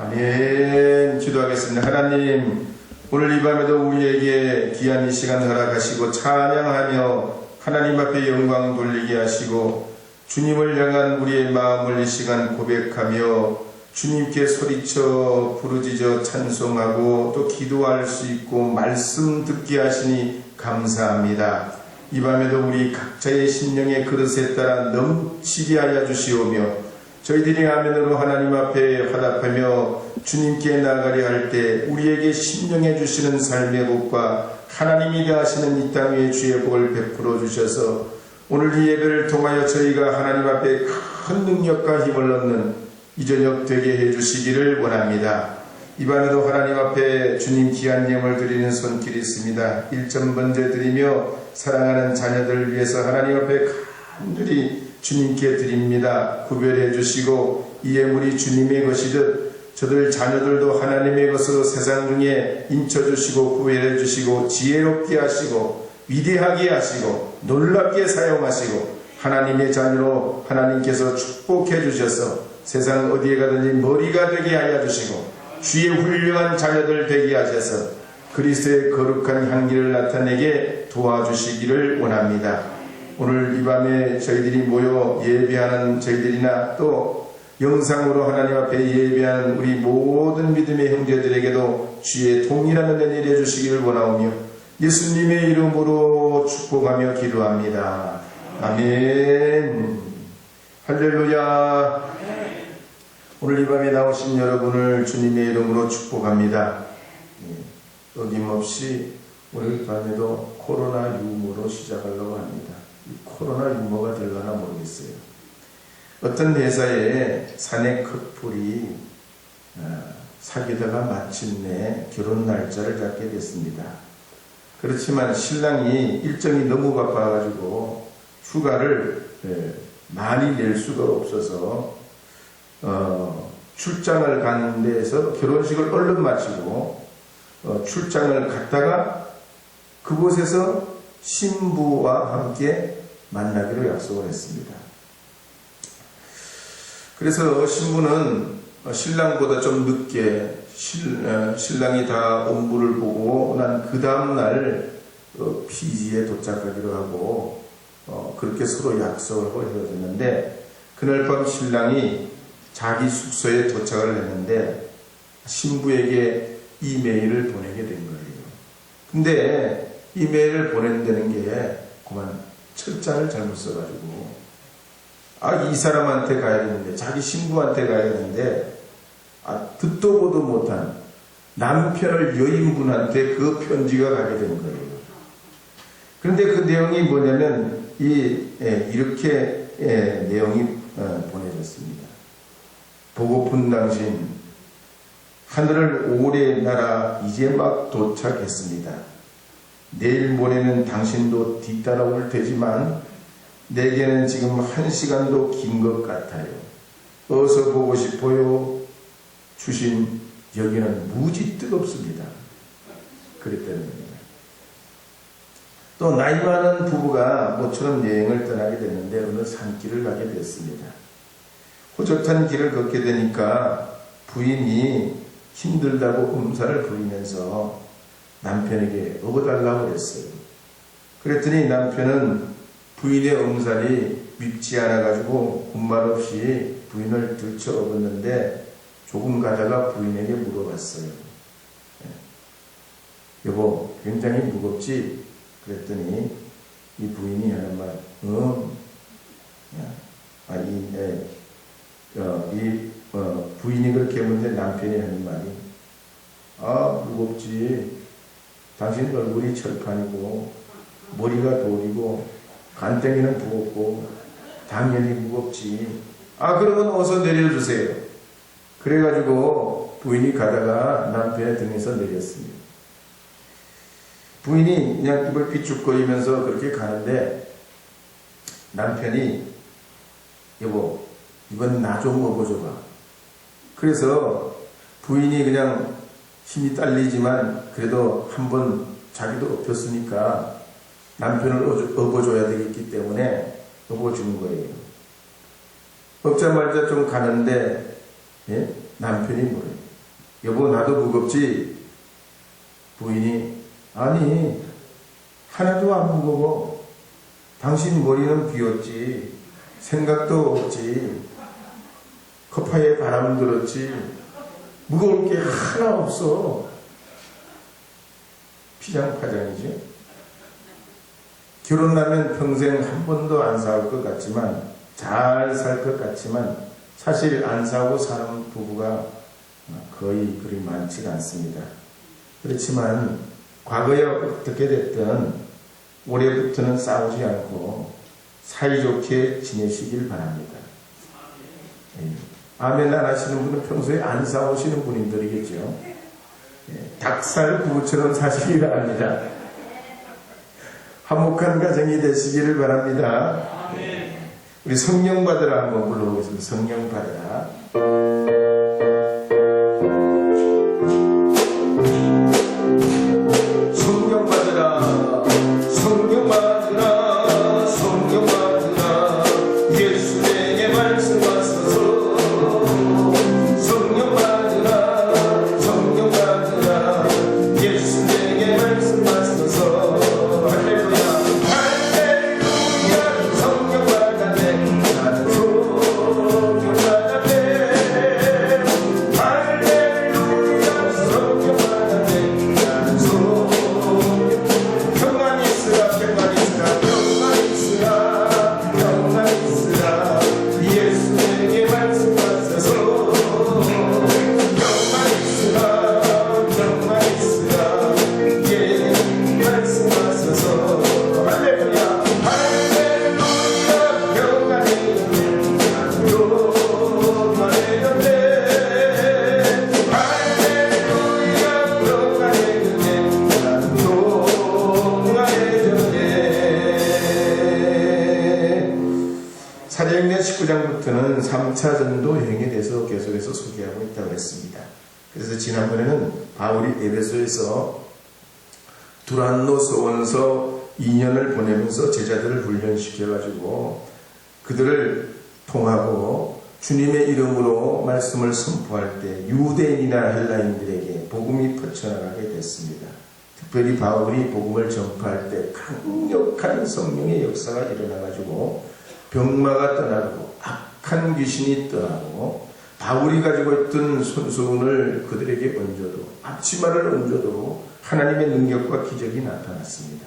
아멘. 기도하겠습니다. 하나님, 오늘 이 밤에도 우리에게 귀한 이 시간 허락하시고 찬양하며 하나님 앞에 영광 돌리게 하시고 주님을 향한 우리의 마음을 이 시간 고백하며 주님께 소리쳐 부르짖어 찬송하고 또 기도할 수 있고 말씀 듣게 하시니 감사합니다. 이 밤에도 우리 각자의 심령의 그릇에 따라 넘치게 하여 주시오며 저희들이 아멘으로 하나님 앞에 화답하며 주님께 나가려 할 때 우리에게 심령해 주시는 삶의 복과 하나님이 대하시는 이 땅 위에 주의 복을 베풀어 주셔서 오늘 이 예배를 통하여 저희가 하나님 앞에 큰 능력과 힘을 얻는 이 저녁 되게 해 주시기를 원합니다. 이 밤에도 하나님 앞에 주님 귀한 예물 드리는 손길이 있습니다. 1점 번제 드리며 사랑하는 자녀들을 위해서 하나님 앞에 간절히 주님께 드립니다. 구별해 주시고 이 예물이 주님의 것이듯 저들 자녀들도 하나님의 것으로 세상 중에 인쳐 주시고 구별해 주시고 지혜롭게 하시고 위대하게 하시고 놀랍게 사용하시고 하나님의 자녀로 하나님께서 축복해 주셔서 세상 어디에 가든지 머리가 되게 하여 주시고 주의 훌륭한 자녀들 되게 하셔서 그리스도의 거룩한 향기를 나타내게 도와주시기를 원합니다. 오늘 이 밤에 저희들이 모여 예배하는 저희들이나 또 영상으로 하나님 앞에 예배하는 우리 모든 믿음의 형제들에게도 주의 동일한 은혜 내려주시기를 원하오며 예수님의 이름으로 축복하며 기도합니다. 아멘. 할렐루야. 오늘 이 밤에 나오신 여러분을 주님의 이름으로 축복합니다. 예, 어김없이 오늘 밤에도 코로나 유머로 시작하려고 합니다. 이 코로나 유머가 될려나 모르겠어요. 어떤 회사에 사내 커플이 어, 사귀다가 마침내 결혼 날짜를 잡게 됐습니다. 그렇지만 신랑이 일정이 너무 바빠가지고 휴가를 예, 많이 낼 수가 없어서 어, 출장을 가는 데에서 결혼식을 얼른 마치고 어, 출장을 갔다가 그곳에서 신부와 함께 만나기로 약속을 했습니다. 그래서 신부는 신랑보다 좀 늦게 신, 어, 신랑이 다 온부를 보고 난 그 다음날 어, 피지에 도착하기로 하고 어, 그렇게 서로 약속을 하고 헤어졌는데 그날 밤 신랑이 자기 숙소에 도착을 했는데 신부에게 이메일을 보내게 된 거예요. 근데 이메일을 보낸다는 게 그만 철자를 잘못 써가지고 아 이 사람한테 가야 되는데 자기 신부한테 가야 되는데 아 듣도 보도 못한 남편을 여인분한테 그 편지가 가게 된 거예요. 그런데 그 내용이 뭐냐면 이 예, 이렇게 예, 내용이 어, 보내졌습니다. 보고픈 당신 하늘을 오래 날아 이제 막 도착했습니다. 내일 모레는 당신도 뒤따라올 테지만 내게는 지금 한 시간도 긴 것 같아요. 어서 보고 싶어요. 주신 여기는 무지 뜨겁습니다. 그랬다는 겁니다. 또 나이 많은 부부가 모처럼 여행을 떠나게 됐는데 어느 산길을 가게 됐습니다. 호젓한 길을 걷게 되니까 부인이 힘들다고 음사를 부리면서 남편에게 업어달라고 그랬어요. 그랬더니 남편은 부인의 음살이 밉지 않아가지고 군말 없이 부인을 들쳐 업었는데 조금 가다가 부인에게 물어봤어요. 예. 여보, 굉장히 무겁지? 그랬더니 이 부인이 하는 말, 응. 아, 이, 예. 어, 이 어, 부인이 그렇게 했는데 남편이 하는 말이, 아, 무겁지. 당신 얼굴이 철판이고, 머리가 돌이고, 간땡이는 무겁고, 당연히 무겁지. 아, 그러면 어서 내려주세요. 그래가지고 부인이 가다가 남편의 등에서 내렸습니다. 부인이 그냥 입을 비축거리면서 그렇게 가는데 남편이 여보 이번 나 좀 먹어줘봐. 그래서 부인이 그냥 힘이 딸리지만 그래도 한번 자기도 업혔으니까 남편을 업어줘야 되겠기 때문에 업어주는 거예요. 업자마자 좀 가는데 예? 남편이 뭐래요? 여보 나도 무겁지 부인이 아니 하나도 안 무거워 당신 머리는 비었지 생각도 없지 커파에 바람 들었지 무거울 게 하나 없어 피장 파장이지 결혼하면 평생 한 번도 안 싸울 것 같지만 잘 살 것 같지만 사실 안 싸우고 사는 부부가 거의 그리 많지가 않습니다. 그렇지만 과거에 어떻게 됐든 올해부터는 싸우지 않고 사이좋게 지내시길 바랍니다. 예. 아멘 안 하시는 분은 평소에 안 싸우시는 분들이겠죠. 예. 닭살 부부처럼 사시기 바랍니다. 화목한 가정이 되시기를 바랍니다. 우리 성령 받으라 한번 불러보겠습니다. 성령 받으라. 3차 전도 여행에 대해서 계속해서 소개하고 있다고 했습니다. 그래서 지난번에는 바울이 에베소에서 두란노 소원서 2년을 보내면서 제자들을 훈련시켜가지고 그들을 통하고 주님의 이름으로 말씀을 선포할 때 유대인이나 헬라인들에게 복음이 퍼져나가게 됐습니다. 특별히 바울이 복음을 전파할 때 강력한 성령의 역사가 일어나가지고 병마가 떠나고 악한 귀신이 떠나고 바울이 가지고 있던 손수건을 그들에게 얹어도 앞치마를 얹어도 하나님의 능력과 기적이 나타났습니다.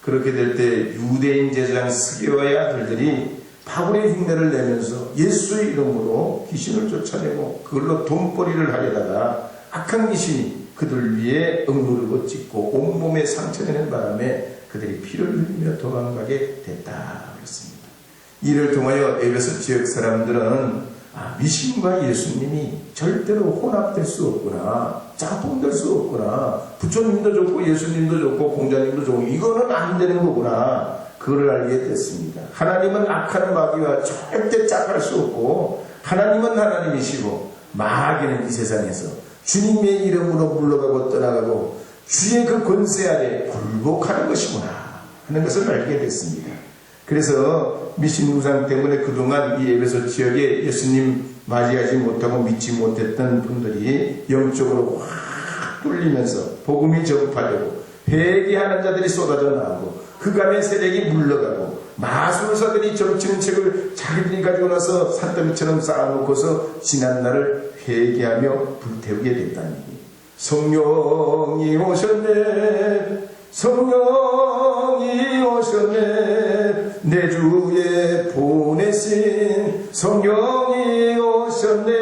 그렇게 될 때 유대인 제사장 스게와의 아들들이 바울의 흉내를 내면서 예수의 이름으로 귀신을 쫓아내고 그걸로 돈벌이를 하려다가 악한 귀신이 그들 위에 억누르고 찢고 온몸에 상처내는 바람에 그들이 피를 흘리며 도망가게 됐다. 이를 통하여 에베소 지역 사람들은 아, 미신과 예수님이 절대로 혼합될 수 없구나. 짝꿍될 수 없구나. 부처님도 좋고 예수님도 좋고 공자님도 좋고 이거는 안 되는 거구나. 그걸 알게 됐습니다. 하나님은 악한 마귀와 절대 짝할 수 없고 하나님은 하나님이시고 마귀는 이 세상에서 주님의 이름으로 물러가고 떠나가고 주의 그 권세 아래 굴복하는 것이구나 하는 것을 알게 됐습니다. 그래서 미신 우상 때문에 그동안 이 에베소 지역에 예수님 맞이하지 못하고 믿지 못했던 분들이 영적으로 확 뚫리면서 복음이 전파되고 회개하는 자들이 쏟아져 나오고 그간의 세력이 물러가고 마술사들이 점치는 책을 자기들이 가지고 나서 산더미처럼 쌓아놓고서 지난 날을 회개하며 불태우게 얘기. 성령이 오셨네 성령이 오셨네 내 주에 보내신 성령이 오셨네.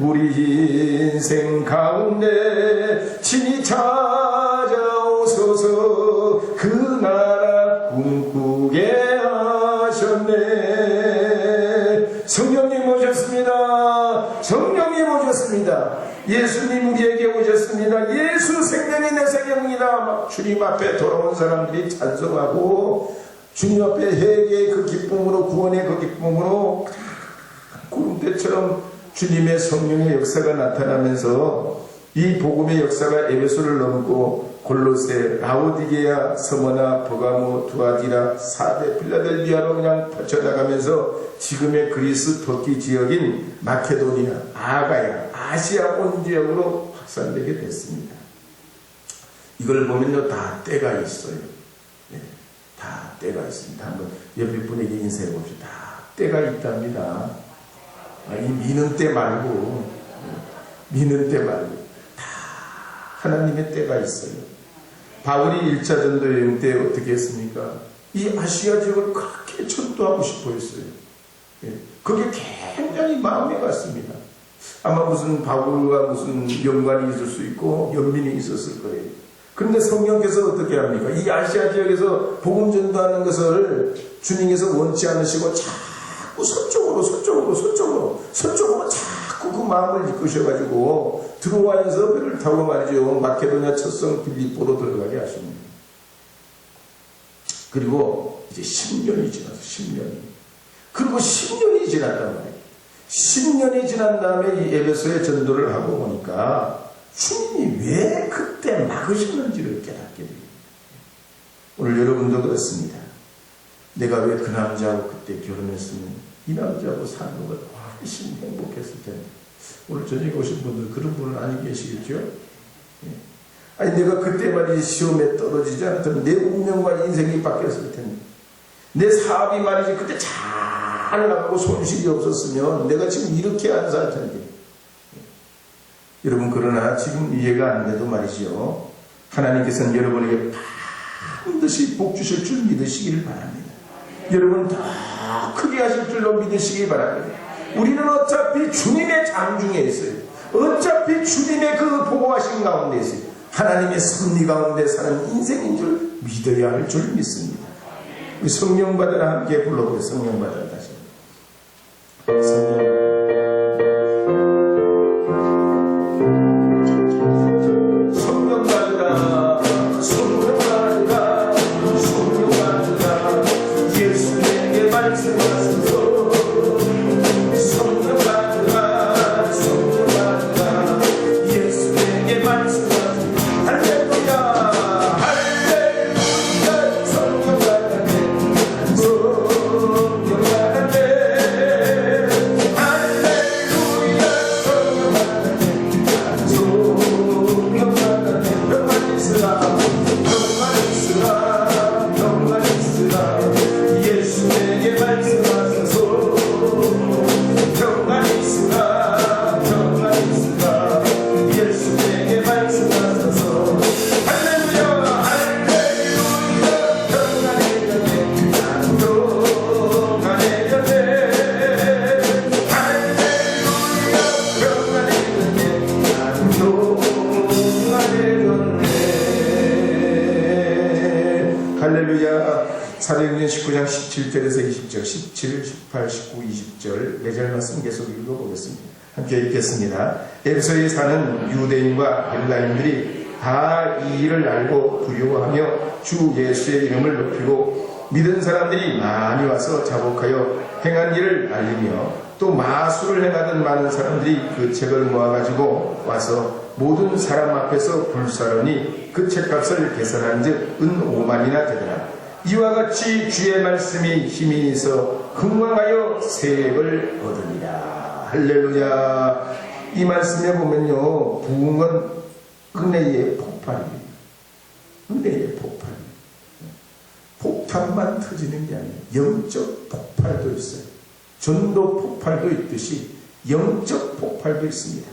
우리 인생 가운데 친히 찾아오소서. 그 나라 꿈꾸게 하셨네. 성령님 오셨습니다. 성령님 오셨습니다. 예수님 우리에게 오셨습니다. 예수 생명이 내 생명이다. 막 주님 앞에 돌아온 사람들이 찬송하고 주님 앞에 회개의 그 기쁨으로 구원의 그 기쁨으로 구름대처럼 주님의 성령의 역사가 나타나면서 이 복음의 역사가 에베소를 넘고 골로새, 라오디게아, 서머나, 버가모, 두아디라, 사대, 필라델비아로 그냥 펼쳐나가면서 지금의 그리스 터키 지역인 마케도니아, 아가야, 아시아 온 지역으로 확산되게 됐습니다. 이걸 보면요, 다 때가 있어요. 네, 다 때가 있습니다. 한번 옆에 분에게 인사해 봅시다. 다 때가 있답니다. 아, 이 미는 때 말고, 네, 미는 때 말고, 다 하나님의 때가 있어요. 바울이 1차 전도 여행 때 어떻게 했습니까? 이 아시아 지역을 그렇게 전도하고 싶어 했어요. 예, 그게 굉장히 마음에 갔습니다. 아마 무슨 바울과 무슨 연관이 있을 수 있고 연민이 있었을 거예요. 그런데 성령께서 어떻게 합니까? 이 아시아 지역에서 복음 전도하는 것을 주님께서 원치 않으시고 자꾸 서쪽으로 서쪽으로 서쪽으로 서쪽으로 자꾸 그 마음을 이끄셔가지고 들어와서 배를 타고 말이죠 마케도냐 첫성 빌립보로 들어가게 하십니다. 그리고 이제 10년이 지나서 10년이 그리고 10년이 지났단 말이에요. 10년이 지난 다음에 이 에베소에 전도를 하고 보니까 주님이 왜 그때 막으셨는지를 깨닫게 돼요. 오늘 여러분도 그렇습니다. 내가 왜 그 남자하고 그때 결혼했으면 이 남자하고 사는 것보다 훨씬 행복했을 텐데. 오늘 저녁에 오신 분들 그런 분은 아니 계시겠죠? 예. 아니 내가 그때 말이지 시험에 떨어지지 않았다면 내 운명과 인생이 바뀌었을 텐데. 내 사업이 말이지 그때 잘 나가고 손실이 없었으면 내가 지금 이렇게 안 살 텐데. 여러분 그러나 지금 이해가 안 돼도 말이죠. 하나님께서는 여러분에게 반드시 복 주실 줄 믿으시기를 바랍니다. 여러분 더 크게 하실 줄로 믿으시기 바랍니다. 우리는 어차피 주님의 장중에 있어요. 어차피 주님의 그 보고하신 가운데 있어요. 하나님의 섭리 가운데 사는 인생인 줄 믿어야 할 줄 믿습니다. 우리 성령 받으라 함께 불러보세요. 성령 받으라 다시. 성령 성령 함께 읽겠습니다. 에베소에 사는 유대인과 헬라인들이 다 이 일을 알고 두려워하며 주 예수의 이름을 높이고 믿은 사람들이 많이 와서 자복하여 행한 일을 알리며 또 마술을 행하던 많은 사람들이 그 책을 모아가지고 와서 모든 사람 앞에서 불사르니 그 책값을 계산한 즉은 5만이나 되더라. 이와 같이 주의 말씀이 힘이 있어 흥왕하여 세액을 얻으리라. 할렐루야. 이 말씀에 보면요, 부흥은 은혜의 폭발이에요. 은혜의 폭발. 폭탄만 터지는 게 아니에요. 영적 폭발도 있어요. 전도 폭발도 있듯이 영적 폭발도 있습니다.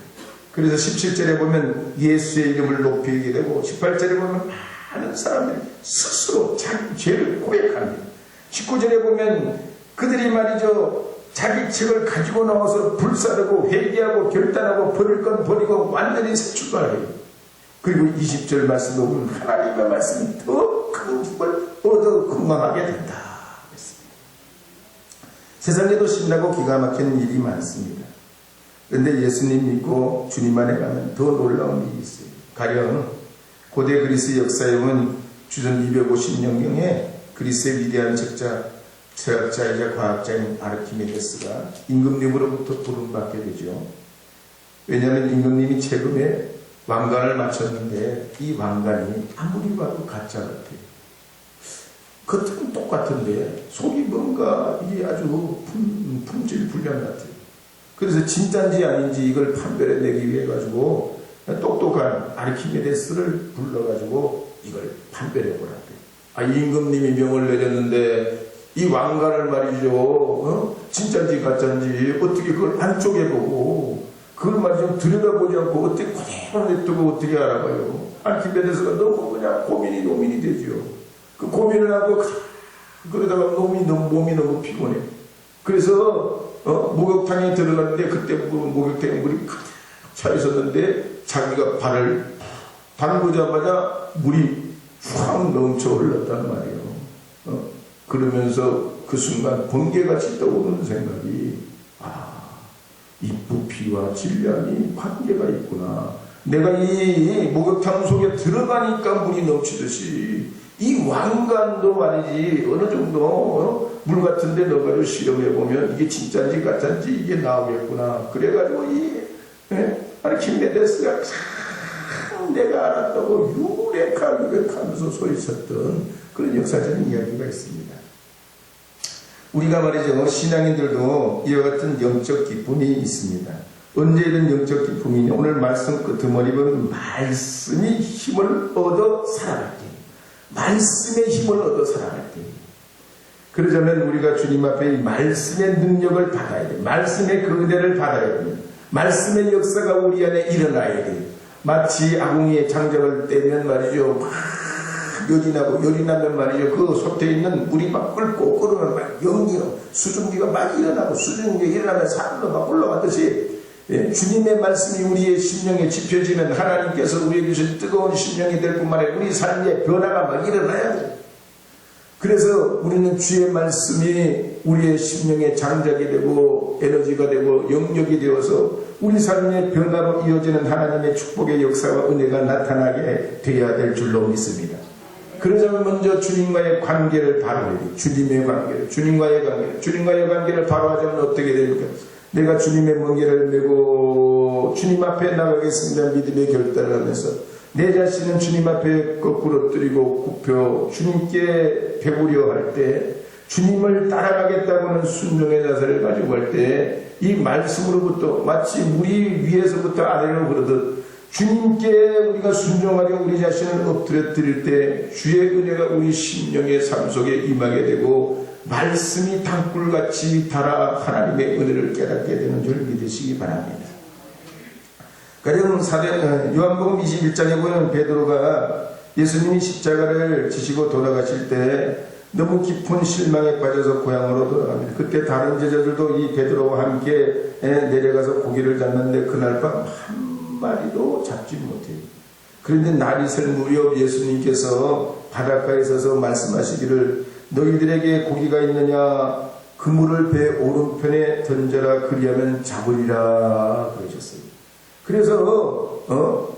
그래서 17절에 보면 예수의 이름을 높이게 되고 18절에 보면 많은 사람들이 스스로 자기 죄를 고백합니다. 19절에 보면 그들이 말이죠. 자기 책을 가지고 나와서 불사르고 회개하고 결단하고 버릴 건 버리고 완전히 새 출발해요. 그리고 20절 말씀을 보면 하나님의 말씀이 더 큰 힘을 얻어 건강하게 된다. 세상에도 신나고 기가 막히는 일이 많습니다. 그런데 예수님 믿고 주님 안에 가면 더 놀라운 일이 있어요. 가령 고대 그리스 역사에 보면 주전 250년경에 그리스의 위대한 책자, 철학자이자 과학자인 아르키메데스가 임금님으로부터 부름받게 되죠. 왜냐하면 임금님이 최근에 왕관을 마쳤는데 이 왕관이 아무리 봐도 가짜 같아요. 겉은 똑같은데 속이 뭔가 이게 아주 품, 품질 불량 같아요. 그래서 진짜인지 아닌지 이걸 판별해내기 위해 가지고 똑똑한 아르키메데스를 불러가지고 이걸 판별해 보라고. 아 임금님이 명을 내렸는데 이 왕관을 말이죠. 어? 진짜인지 가짜인지 어떻게 그걸 안쪽에 보고 그걸 말이죠 들여다보지 않고 어떻게 그대로 냅두고 어떻게 알아봐요. 아르키메데스가 너무 그냥 고민이 고민이 되죠. 그 고민을 하고 그러다가 몸이 너무 몸이 너무 피곤해. 그래서 어, 목욕탕에 들어갔는데 그때 그 목욕탕에 물이 차 있었는데 자기가 발을 담그자마자 물이 쫙 넘쳐 흘렀단 말이에요. 어, 그러면서 그 순간 번개같이 떠오르는 생각이 아, 이 부피와 질량이 관계가 있구나. 내가 이 목욕탕 속에 들어가니까 물이 넘치듯이 이 왕관도 말이지 어느 정도 어? 물 같은데 넣어가지고 실험해 보면 이게 진짜인지 가짜인지 이게 나오겠구나. 그래가지고 이 예? 아르키메데스가 참 내가 알았다고 유레카 유레카 하면서 소리쳤던 그런 역사적인 이야기가 있습니다. 우리가 말이죠 신앙인들도 이와 같은 영적 기쁨이 있습니다. 언제 이런 영적 기쁨이냐 오늘 말씀 보면 말씀이 힘을 얻어 살아갈 때 말씀의 힘을 얻어 살아갈 때 그러자면 우리가 주님 앞에 이 말씀의 능력을 받아야 돼 말씀의 그 은혜를 받아야 돼 말씀의 역사가 우리 안에 일어나야 돼 마치 아궁이의 장작을 떼면 말이죠 막 열이 나고 열이 나면 말이죠 그 솥에 있는 물이 막 끓고 끓으면 막 연기로 수증기가 막 일어나고 수증기가 일어나면 산도 막 올라가듯이 예, 주님의 말씀이 우리의 심령에 지펴지면 하나님께서 우리에게 주신 뜨거운 심령이 될 뿐만 아니라 우리 삶의 변화가 막 일어나야 돼요. 그래서 우리는 주의 말씀이 우리의 심령의 장작이 되고 에너지가 되고 영역이 되어서 우리 삶의 변화로 이어지는 하나님의 축복의 역사와 은혜가 나타나게 되어야 될 줄로 믿습니다. 그러자면 먼저 주님과의 관계를 바로 해야 돼요. 주님의 관계를, 주님과의 관계를, 주님과의 관계를 바로 하자면 어떻게 됩니까? 내가 주님의 멍게를 메고 주님 앞에 나가겠습니다. 믿음의 결단을 하면서 내 자신은 주님 앞에 거꾸로 뜨리고 굽혀 주님께 배우려 할 때 주님을 따라가겠다고는 순종의 자세를 가지고 할 때 이 말씀으로부터 마치 물이 위에서부터 아래로 흐르듯 주님께 우리가 순종하려 우리 자신을 엎드려 드릴 때 주의 은혜가 우리 심령의 삶 속에 임하게 되고 말씀이 땅굴같이 달아 하나님의 은혜를 깨닫게 되는 줄 믿으시기 바랍니다. 사대 어, 요한복음 21장에 보면 베드로가 예수님이 십자가를 지시고 돌아가실 때 너무 깊은 실망에 빠져서 고향으로 돌아갑니다. 그때 다른 제자들도 이 베드로와 함께 내려가서 고기를 잡는데 그날 밤 한 마리도 잡지 못해요. 그런데 날이 설 무렵 예수님께서 바닷가에 서서 말씀하시기를 너희들에게 고기가 있느냐 그 물을 배 오른편에 던져라 그리하면 잡으리라 그러셨어요. 그래서 어?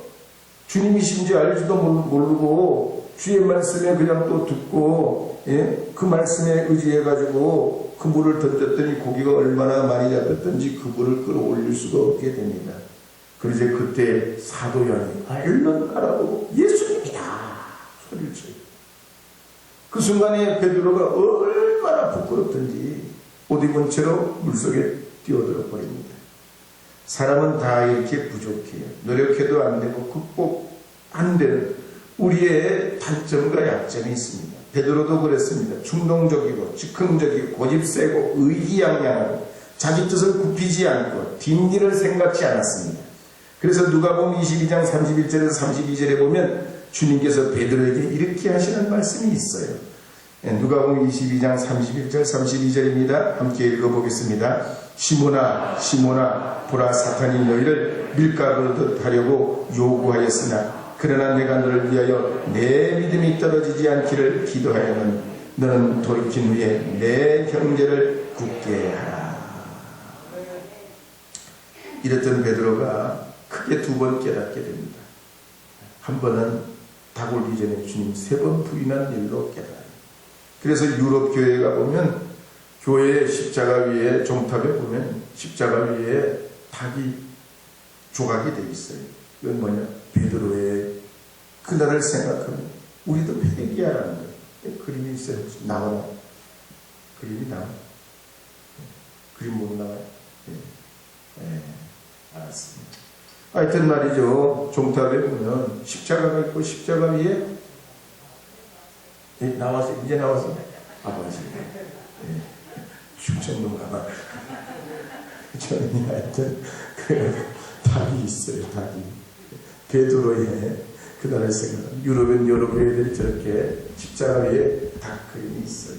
주님이신지 알지도 모르고 주의 말씀에 그냥 또 듣고 예? 그 말씀에 의지해 가지고 그 물을 던졌더니 고기가 얼마나 많이 잡혔던지 그 물을 끌어올릴 수가 없게 됩니다. 그러자 그때 사도연이 얼른 가라고 예수님이다 소리를 쳐요. 그 순간에 베드로가 얼마나 부끄럽던지 옷 입은 채로 물속에 뛰어들어 버립니다. 사람은 다 이렇게 부족해요. 노력해도 안 되고 극복 안 되는 우리의 단점과 약점이 있습니다. 베드로도 그랬습니다. 충동적이고 즉흥적이고 고집세고 의기양양하고 자기 뜻을 굽히지 않고 뒷일을 생각지 않았습니다. 그래서 누가 보면 22장 31절에서 32절에 보면 주님께서 베드로에게 이렇게 하시는 말씀이 있어요. 예, 누가 보면 22장 31절 32절입니다. 함께 읽어보겠습니다. 시모나 시모나 보라 사탄이 너희를 밀가루 듯 하려고 요구하였으나 그러나 내가 너를 위하여 내 믿음이 떨어지지 않기를 기도하여는 너는 돌이킨 후에 내 형제를 굳게 하라. 이랬던 베드로가 크게 두 번 깨닫게 됩니다. 한 번은 닭 올기 전에 주님 세 번 부인한 일로 깨달아요. 그래서 유럽 교회가 보면 교회 십자가 위에 종탑에 보면 십자가 위에 닭이 조각이 돼 있어요. 이건 뭐냐? 베드로의 그날을 생각하면 우리도 회개하라는 거예요. 그림이 있어요. 나오나? 그림이 나와? 그림 못 나와요? 네. 예, 알았습니다. 하여튼 말이죠. 종탑에 보면 십자가가 있고 십자가 위에 예, 나와서 이제 나와서 아버지 예, 충청도 가봐. 저는 하여튼 그 닭이 있어요. 닭이 베드로에 그날을 생각. 유럽은 유럽 애들이 저렇게 십자가 위에 닭 그림이 있어요.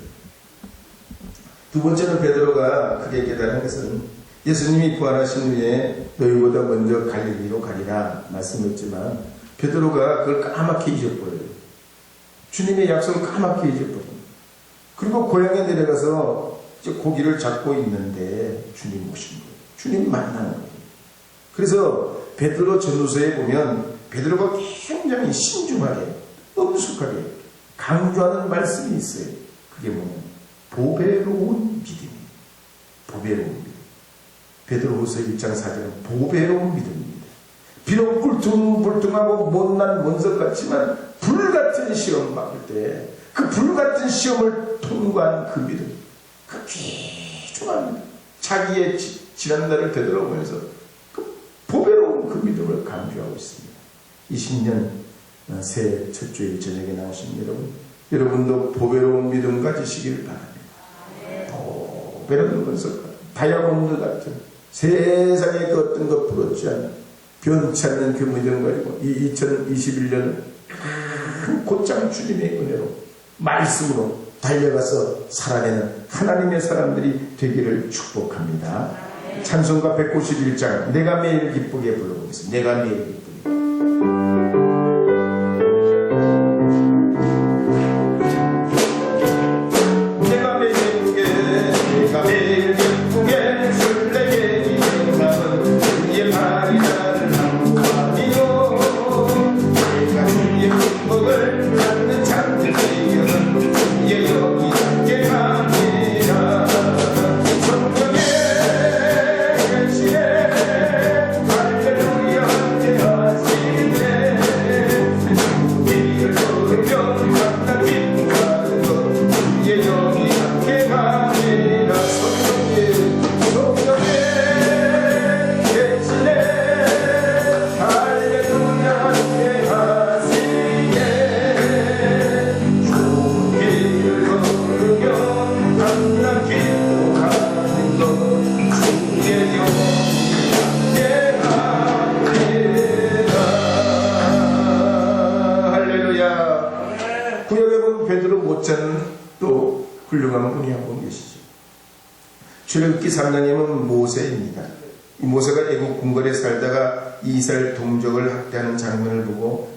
두 번째는 베드로가 크게 깨달은 것은 예수님이 부활하신 후에 너희보다 먼저 갈릴리로 가리라 말씀했지만 베드로가 그걸 까맣게 잊어버려요. 주님의 약속을 까맣게 잊어버려요. 그리고 고향에 내려가서 이제 고기를 잡고 있는데 주님 오신 거예요. 주님 만나는 거예요. 그래서 베드로 전후서에 보면 베드로가 굉장히 신중하게 엄숙하게 강조하는 말씀이 있어요. 그게 뭐냐면 보배로운 믿음이 보배로운 믿음. 베드로후서 1장 4절은 보배로운 믿음입니다. 비록 뿔퉁불퉁하고 못난 원석 같지만 불같은 시험 받을 때 그 불같은 시험을 통과한 그 믿음 그 귀중한 자기의 지- 지난날을 되돌아보면서 그 보배로운 그 믿음을 강조하고 있습니다. 20년 어, 새해 첫 주일 저녁에 나오신 여러분 여러분도 보배로운 믿음 가지시기를 바랍니다. 보배로운 것을 다이아몬드 같은 세상의 그 어떤 것 부럽지 않은 변치 않는 그 믿음 가지고 이 2021년은 큰 곧장 주님의 은혜로 말씀으로 달려가서 살아내는 하나님의 사람들이 되기를 축복합니다. 찬송가 191장 내가 매일 기쁘게 불러보겠습니다. 내가 매일 기쁘게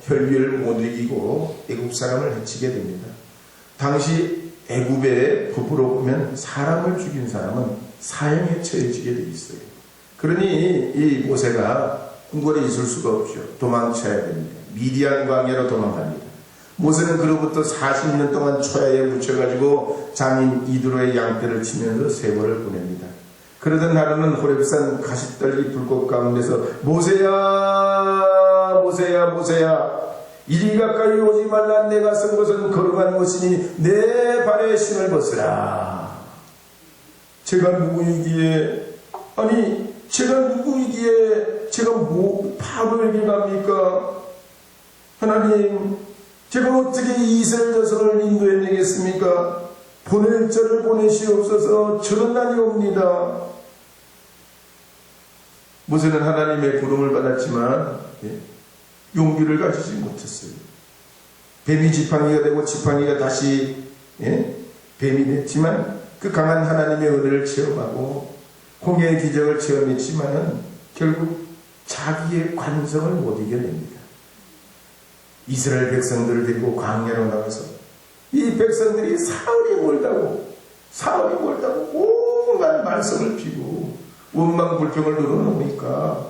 혈류를 못 이기고 애국 사람을 해치게 됩니다 당시 애굽의 법으로 보면 사람을 죽인 사람은 사형에 처해지게 돼 있어요. 그러니 이 모세가 궁궐에 있을 수가 없죠. 도망쳐야 됩니다. 미디안 광야로 도망갑니다. 모세는 그로부터 40년 동안 초야에 묻혀가지고 장인 이드로의 양떼를 치면서 세월을 보냅니다. 그러던 하루는 호렙산 가시떨기 불꽃 가운데서 모세야 모세야 모세야. 이리 가까이 오지 말라. 내가 쓴 것은 거룩한 것이니 내 발에 신을 벗으라. 제가 누구이기에 아니 제가 누구이기에 제가 뭐 파도에게 갑니까? 하나님 제가 어떻게 이스라엘 자손을 인도해내겠습니까? 보낼 자를 보내시옵소서. 저런 날이 옵니다. 모세는 하나님의 부름을 받았지만 예, 용기를 가지지 못했어요. 뱀이 지팡이가 되고 지팡이가 다시 예, 뱀이 됐지만 그 강한 하나님의 은혜를 체험하고 홍해의 기적을 체험했지만은 결국 자기의 관성을 못 이겨냅니다. 이스라엘 백성들을 데리고 광야로 나가서 이 백성들이 사흘이 멀다고 사흘이 멀다고 온갖 말썽을 피고 원망 불평을 늘어놓으니까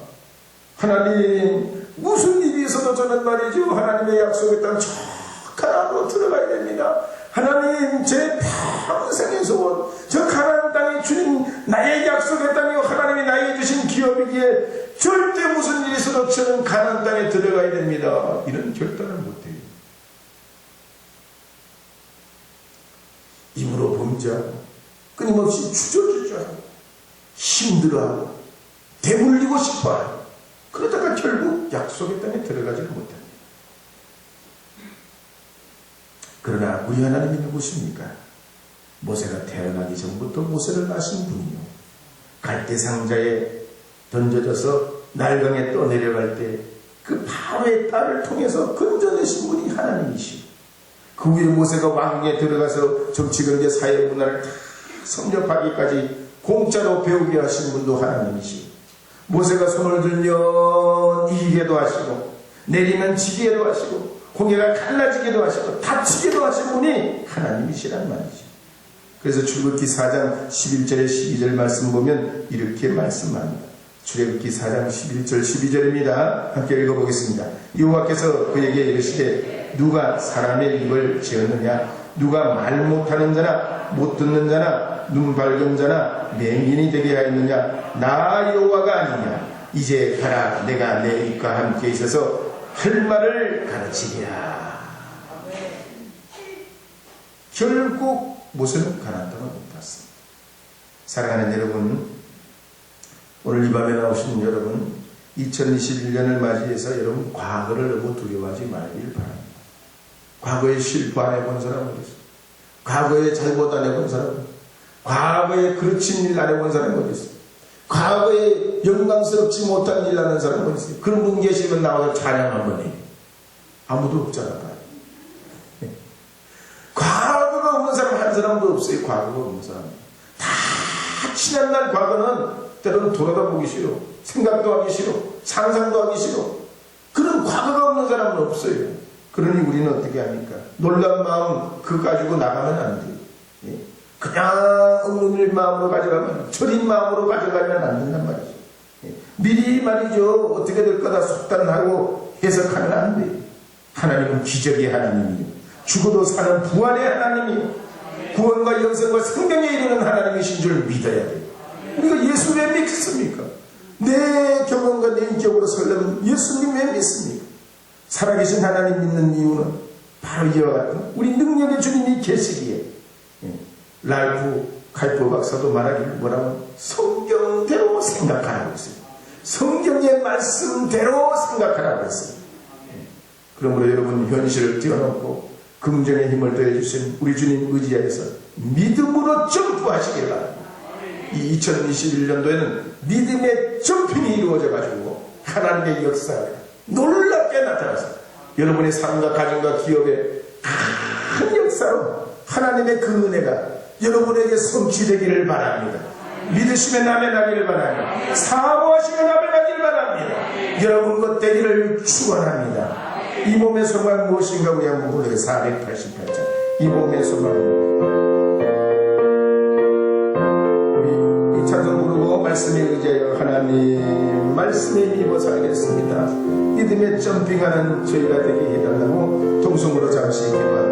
하나님 무슨 있어도 저는 말이죠 하나님의 약속의 땅 저가나안으로 들어가야 됩니다. 하나님 제 평생의 소원 저 가나안 땅이 주님 나의 약속의 땅이요. 하나님이 나에게 주신 기업이기에 절대 무슨 일이 있어도 저는 가나안 땅에 들어가야 됩니다. 이런 결단을 못 해요. 입으로 범죄하고 끊임없이 주저주저하고 힘들어하고 되물리고 싶어요. 그러다가 결국 약속의 땅에 들어가지를 못합니다. 그러나 우리 하나님이 누구십니까? 모세가 태어나기 전부터 모세를 낳으신 분이요. 갈대 상자에 던져져서 날강에 떠내려갈 때 그 바로의 딸을 통해서 건져내신 분이 하나님이시오. 그 후에 모세가 왕궁에 들어가서 정치경제 사회 문화를 다 섭렵하기까지 공짜로 배우게 하신 분도 하나님이시오. 모세가 손을 들면 이기게도 하시고 내리면 지게도 하시고 공예가 갈라지게도 하시고 다치게도 하신 분이 하나님이시란 말이죠. 그래서 출애굽기 4장 11절에 12절 말씀 보면 이렇게 말씀합니다. 출애굽기 4장 11절 12절입니다. 함께 읽어보겠습니다. 여호와께서 그에게 이르시되 누가 사람의 입을 지었느냐 누가 말 못하는 자나 못 듣는 자나 눈 밝은 자나 맹인이 되게 하였느냐 나 여호와가 아니냐 이제 가라 내가 내 입과 함께 있어서 할 말을 가르치리라 결국 모세는 가나안 땅을 못 갔습니다. 사랑하는 여러분, 오늘 이 밤에 나오신 여러분, 2021년을 맞이해서 여러분 과거를 너무 두려워하지 말길 바랍니다. 과거에 실패 안 해본 사람은? 과거에 잘못 안 해본 사람은 과거에 그르친 일 안 해본 사람은 어디 있어요? 과거에 영광스럽지 못한 일 하는 사람은 어디 있어요? 그런 분 계시면 나와서 찬양 한번 해. 아무도 없잖아. 과거가 없는 사람 한 사람도 없어요. 과거가 없는 사람. 다 지난 날 과거는 때로는 돌아다 보기 싫어. 생각도 하기 싫어. 상상도 하기 싫어. 그런 과거가 없는 사람은 없어요. 그러니 우리는 어떻게 합니까? 놀란 마음 그거 가지고 나가면 안 돼요. 예? 그냥 없는 마음으로 가져가면 절인 마음으로 가져가면 안 된단 말이죠. 예? 미리 말이죠. 어떻게 될 거다 속단하고 해석하면 안 돼요. 하나님은 기적의 하나님이요. 죽어도 사는 부활의 하나님이요. 구원과 영생과 생명에 이르는 하나님이신 줄 믿어야 돼요. 우리가 예수 왜 믿겠습니까? 내 경험과 내 인격으로 설레면 예수님 왜 믿습니까? 살아계신 하나님 믿는 이유는 바로 이와 같은 우리 능력의 주님이 계시기에 예. 랄프 칼프 박사도 말하기를 뭐라고 성경대로 생각하라고 했어요. 성경의 말씀대로 생각하라고 했어요. 예. 그러므로 여러분 현실을 뛰어넘고 긍정의 힘을 더해주신 우리 주님 의지하여서 믿음으로 점프하시길 바랍니다. 이 2021년도에는 믿음의 점핑이 이루어져 가지고 하나님의 역사가 놀랍게 나타나서 여러분의 삶과 가정과 기업의 큰 역사로 하나님의 그 은혜가 여러분에게 성취되기를 바랍니다. 믿으시면 남의 나기를 바랍니다. 사모하시면 남의 나기를 바랍니다. 여러분 것 되기를 축원합니다. 이 몸의 소망 무엇인가 우리 한번 불러요. 488장. 이 몸의 소망. 우리 이 찬송 부르고 말씀에 의지하여 하나님 말씀에 입어 살겠습니다. 믿음에 점핑하는 저희가 되게 해달라고 통성으로 잠시 기도하도록